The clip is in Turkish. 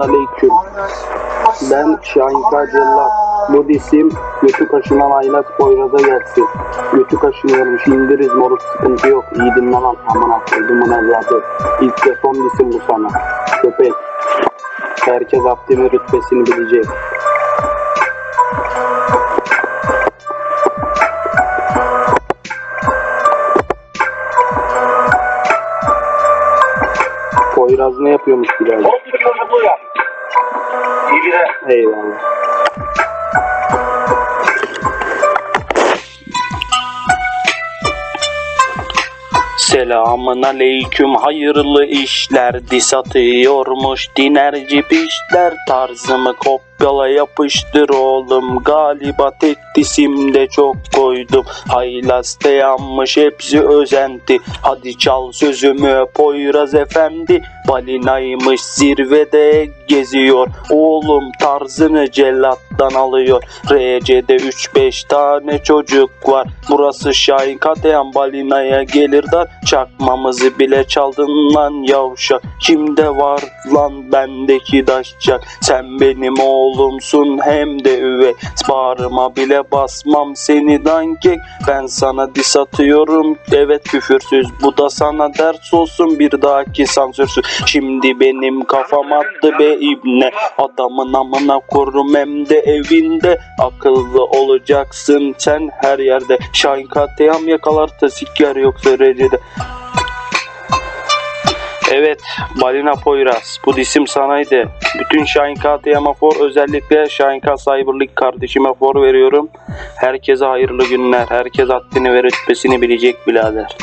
aleyküm. Ben Şahinka Cellat. Bu disim götü kaşınan Aylas Poyraz'a gelsin. Götü kaşınıyormuş indiriz moruk sıkıntı yok. İyi dinle lan amına koydumun evladı. İlk ve son disim bu sana. Köpek. Herkes abdimin rütbesini bilecek. Poyraz ne yapıyormuş birader? İyi bile. Eyvallah. Selamın aleyküm hayırlı işler satıyormuş dinerci pişler tarzımı kopyala yapıştır oğlum. Galiba tek disimde çok koydum. Haylaste yanmış hepsi özenti. Hadi çal sözümü Poyraz efendi. Balinaymış zirvede geziyor. Oğlum tarzını cellattan alıyor. RC'de 3-5 tane çocuk var. Burası Şahin Kateyan balinaya gelir dar. Çakmamızı bile çaldın lan yavşak kimde var lan bendeki daşçak? Sen benim oğlumsun hem de üvey bağrıma bile basmam seni dankek ben sana dis atıyorum. Evet küfürsüz. Bu da sana ders olsun. Bir dahaki sansürsüz. Şimdi benim kafam attı be ibne. adamın amına korum hem de evinde. Akıllı olacaksın sen her yerde. Şahin katliam yakalarsa siker yoksa recede Evet, Balina Poyraz. Bu disim sanaydı. Bütün Şahin KTM'a for özellikle Şahin K Cyber League kardeşime for veriyorum. Herkese hayırlı günler. Herkes haddini ve rütbesini bilecek birader.